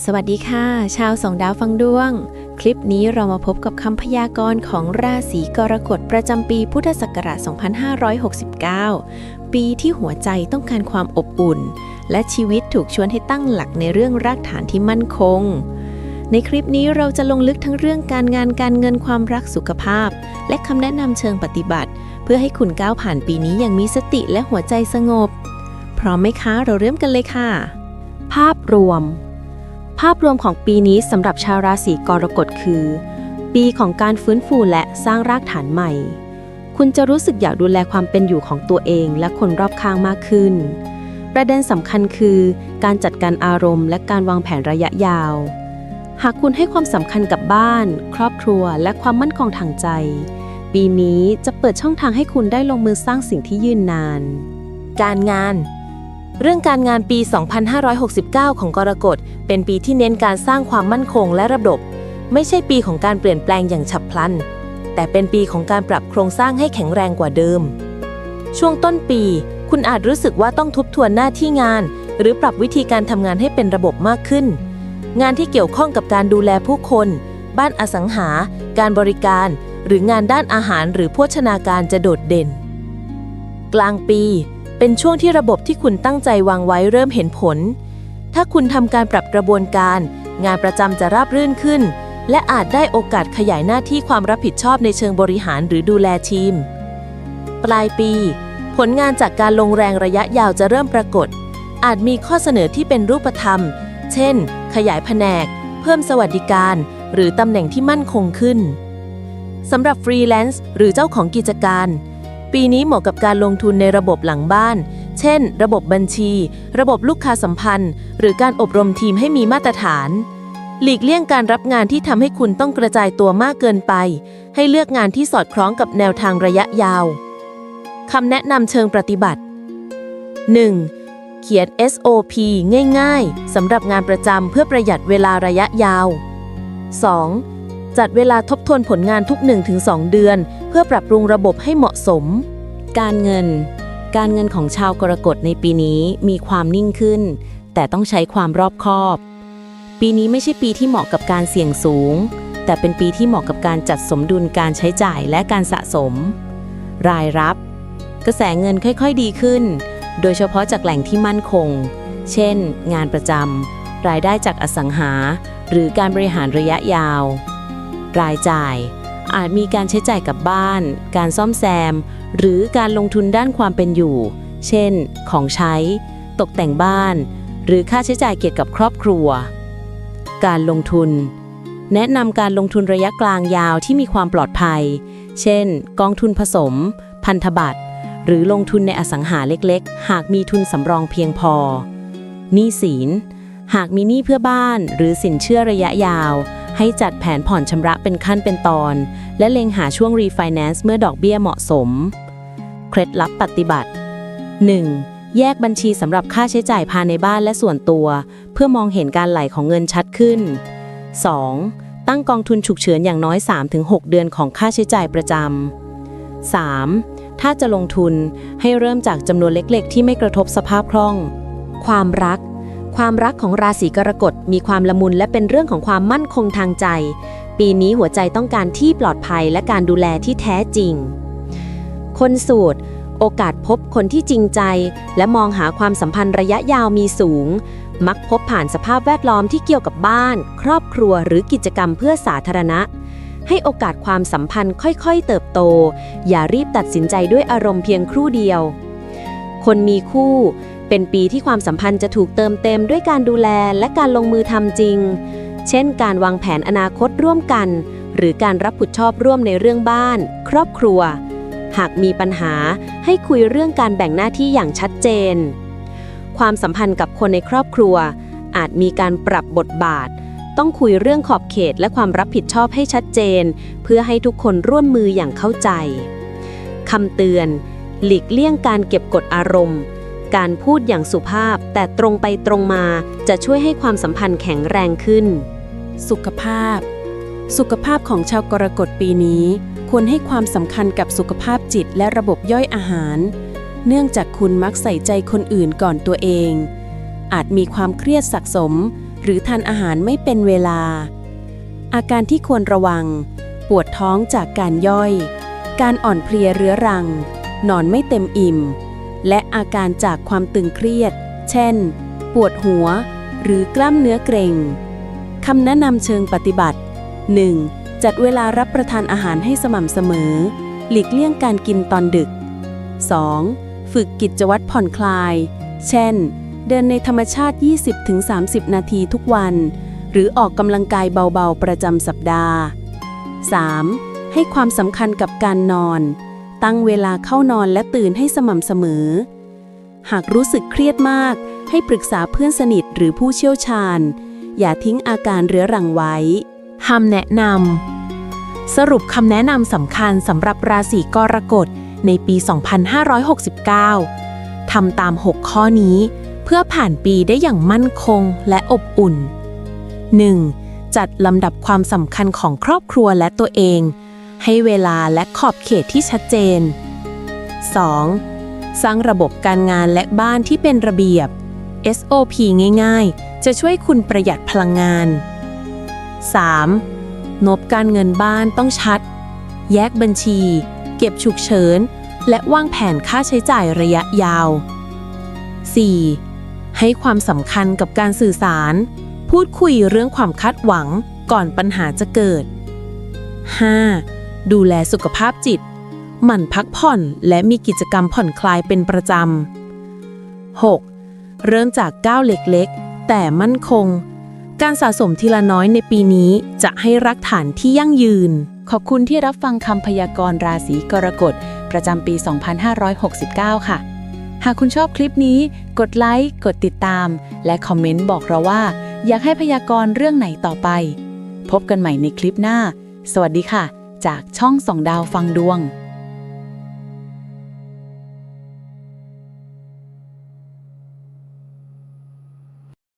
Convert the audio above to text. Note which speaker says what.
Speaker 1: สวัสดีค่ะ ชาวสองดาวฟังดวง คลิปนี้เรามาพบกับคำพยากรณ์ของราศีกรกฎประจำปีพุทธศักราช 2569 ปีที่หัวใจต้องการความอบอุ่น และชีวิตถูกชวนให้ตั้งหลักในเรื่องรากฐานที่มั่นคง ในคลิปนี้เราจะลงลึกทั้งเรื่องการงานการเงินความรักสุขภาพ และคำแนะนำเชิงปฏิบัติ เพื่อให้คุณก้าวผ่านปีนี้อย่างมีสติและหัวใจสงบ พร้อมไหมคะ เราเริ่มกันเลยค่ะ
Speaker 2: ภาพรวม ภาพรวมของปีนี้สำหรับชาวราศีกรกฎคือ ปีของการฟื้นฟูและสร้างรากฐานใหม่ คุณจะรู้สึกอยากดูแลความเป็นอยู่ของตัวเองและคนรอบข้างมากขึ้น ประเด็นสำคัญคือ การจัดการอารมณ์ และการวางแผนระยะยาว หากคุณให้ความสำคัญกับบ้าน ครอบครัว และความมั่นคงทางใจ ปีนี้จะเปิดช่องทางให้คุณได้ลงมือสร้างสิ่งที่ยืนนาน การงาน เรื่องการงานปี 2569 ของกรกฎเป็นปีที่เน้นการสร้างความมั่นคงและระบบ ไม่ใช่ปีของการเปลี่ยนแปลงอย่างฉับพลัน แต่เป็นปีของการปรับโครงสร้างให้แข็งแรงกว่าเดิม ช่วงต้นปี คุณอาจรู้สึกว่าต้องทบทวนหน้าที่งาน หรือปรับวิธีการทำงานให้เป็นระบบมากขึ้น งานที่เกี่ยวข้องกับการดูแลผู้คน บ้านอสังหา การบริการ หรืองานด้านอาหารหรือโภชนาการจะโดดเด่น กลางปี เป็นช่วงที่ระบบที่คุณตั้งใจวางไว้เริ่มเห็นผล ถ้าคุณทำการปรับกระบวนการ งานประจำจะราบรื่นขึ้น และอาจได้โอกาสขยายหน้าที่ความรับผิดชอบในเชิงบริหารหรือดูแลทีม ปลายปี ผลงานจากการลงแรงระยะยาวจะเริ่มปรากฏ อาจมีข้อเสนอที่เป็นรูปธรรม เช่น ขยายแผนก เพิ่มสวัสดิการ หรือตำแหน่งที่มั่นคงขึ้นสำหรับฟรีแลนซ์หรือเจ้าของกิจการ ปีนี้เหมาะกับการลงทุนในระบบหลังบ้าน เช่น ระบบบัญชี ระบบลูกค้าสัมพันธ์ หรือการอบรมทีมให้มีมาตรฐาน หลีกเลี่ยงการรับงานที่ทำให้คุณต้องกระจายตัวมากเกินไป ให้เลือกงานที่สอดคล้องกับแนวทางระยะยาวคำแนะนำเชิงปฏิบัติ 1. เขียน SOP ง่ายๆสำหรับงานประจำเพื่อประหยัดเวลาระยะยาว 2. จัดเวลาทบทวนผลงานทุก 1-2 เดือน เพื่อปรับปรุงระบบให้เหมาะสม
Speaker 1: การเงิน การเงินของชาวกรกฎในปีนี้มีความนิ่งขึ้น แต่ต้องใช้ความรอบคอบ ปีนี้ไม่ใช่ปีที่เหมาะกับการเสี่ยงสูง แต่เป็นปีที่เหมาะกับการจัดสมดุลการใช้จ่ายและการสะสม รายรับ กระแสเงินค่อยๆดีขึ้น โดยเฉพาะจากแหล่งที่มั่นคง เช่น งานประจำรายได้จากอสังหา หรือการบริหารระยะยาว รายจ่าย อาจมีการใช้จ่ายกับบ้าน การซ่อมแซม หรือการลงทุนด้านความเป็นอยู่ เช่น ของใช้ ตกแต่งบ้าน หรือค่าใช้จ่ายเกี่ยวกับครอบครัว การลงทุน แนะนำการลงทุนระยะกลางยาวที่มีความปลอดภัย เช่น กองทุนผสม พันธบัตร หรือลงทุนในอสังหาเล็กๆ หากมีทุนสำรองเพียงพอหนี้สิน หากมีหนี้เพื่อบ้าน หรือสินเชื่อระยะยาว ให้จัดแผนผ่อนชำระเป็นขั้นเป็นตอน และเล็งหาช่วงรีไฟแนนซ์เมื่อดอกเบี้ยเหมาะสม เคล็ดลับปฏิบัติ 1. แยกบัญชีสำหรับค่าใช้จ่ายภายในบ้านและส่วนตัว เพื่อมองเห็นการไหลของเงินชัดขึ้น 2. ตั้งกองทุนฉุกเฉินอย่างน้อย 3-6 เดือนของค่าใช้จ่ายประจำ 3. ถ้าจะลงทุนให้เริ่มจากจำนวนเล็กๆ ที่ไม่กระทบสภาพคล่อง ความรัก ความรักของราศีกรกฎมีความละมุนและเป็นเรื่องของความมั่นคงทางใจ ปีนี้หัวใจต้องการที่ปลอดภัยและการดูแลที่แท้จริง คนโสูตรโอกาสพบคนที่จริงใจ และมองหาความสัมพันธ์ระยะยาวมีสูง มักพบผ่านสภาพแวดล้อมที่เกี่ยวกับบ้าน ครอบครัวหรือกิจกรรมเพื่อสาธารณะ ให้โอกาสความสัมพันธ์ค่อยๆ เติบโต อย่ารีบตัดสินใจด้วยอารมณ์เพียงครู่เดียว คนมีคู่ เป็นปีที่ความสัมพันธ์จะถูกเติมเต็มด้วยการดูแลและการลงมือทำจริง เช่น การวางแผนอนาคตร่วมกัน หรือการรับผิดชอบร่วมในเรื่องบ้าน ครอบครัว หากมีปัญหาให้คุยเรื่องการแบ่งหน้าที่อย่างชัดเจน ความสัมพันธ์กับคนในครอบครัว อาจมีการปรับบทบาท ต้องคุยเรื่องขอบเขตและความรับผิดชอบให้ชัดเจน เพื่อให้ทุกคนร่วมมืออย่างเข้าใจคำเตือน หลีกเลี่ยงการเก็บกดอารมณ์ การพูดอย่างสุภาพแต่ตรงไปตรงมาจะช่วยให้ความสัมพันธ์แข็งแรงขึ้น
Speaker 3: สุขภาพ สุขภาพของชาวกรกฎปีนี้ ควรให้ความสำคัญกับสุขภาพจิตและระบบย่อยอาหาร เนื่องจากคุณมักใส่ใจคนอื่นก่อนตัวเอง อาจมีความเครียดสะสม
Speaker 4: หรือทานอาหารไม่เป็นเวลา อาการที่ควรระวัง ปวดท้องจากการย่อย การอ่อนเพลียเรื้อรัง นอนไม่เต็มอิ่ม และอาการจากความตึงเครียด เช่น ปวดหัว หรือกล้ามเนื้อเกร็งคำแนะนำเชิงปฏิบัติ 1. จัดเวลารับประทานอาหารให้สม่ำเสมอ หลีกเลี่ยงการกินตอนดึก 2. ฝึกกิจวัตรผ่อนคลาย เช่น เดินในธรรมชาติ 20-30 นาทีทุกวัน หรือออกกำลังกายเบาๆ ประจำสัปดาห์ 3. ให้ความสำคัญกับการนอน ตั้งเวลาเข้านอนและตื่นให้สม่ำเสมอ หากรู้สึกเครียดมาก ให้ปรึกษาเพื่อนสนิทหรือผู้เชี่ยวชาญ อย่าทิ้งอาการเรื้อรังไว้
Speaker 3: คำแนะนำสรุปคำแนะนำสำคัญสำหรับราศีกรกฎในปี 2569 ทำตาม 6 ข้อนี้ เพื่อผ่านปีได้อย่างมั่นคงและอบอุ่น 1. จัดลำดับความสำคัญของครอบครัวและตัวเอง ให้เวลาและขอบเขตที่ชัดเจน 2. สร้างระบบการงานและบ้านที่เป็นระเบียบ SOP ง่ายๆ จะช่วยคุณประหยัดพลังงาน 3. งบการเงินบ้านต้องชัด แยกบัญชี เก็บฉุกเฉิน และวางแผนค่าใช้จ่ายระยะยาว 4. ให้ความสำคัญกับการสื่อสาร พูดคุยเรื่องความคาดหวังก่อนปัญหาจะเกิด 5. ดูแลสุขภาพจิต หมั่นพักผ่อนและมีกิจกรรมผ่อนคลายเป็นประจำ 6. เริ่มจากก้าวเล็กๆ แต่มั่นคง การสะสมทีละน้อยในปีนี้จะให้รักฐานที่ยั่งยืน
Speaker 5: ขอบคุณที่รับฟังคำพยากรณ์ราศีกรกฎ ประจำปี 2569 ค่ะ หากคุณชอบคลิปนี้ กดไลค์ กดติดตาม และคอมเมนต์บอกเราว่า อยากให้พยากรณ์เรื่องไหนต่อไป พบกันใหม่ในคลิปหน้า สวัสดีค่ะ จากช่องส่องดาวฟังดวง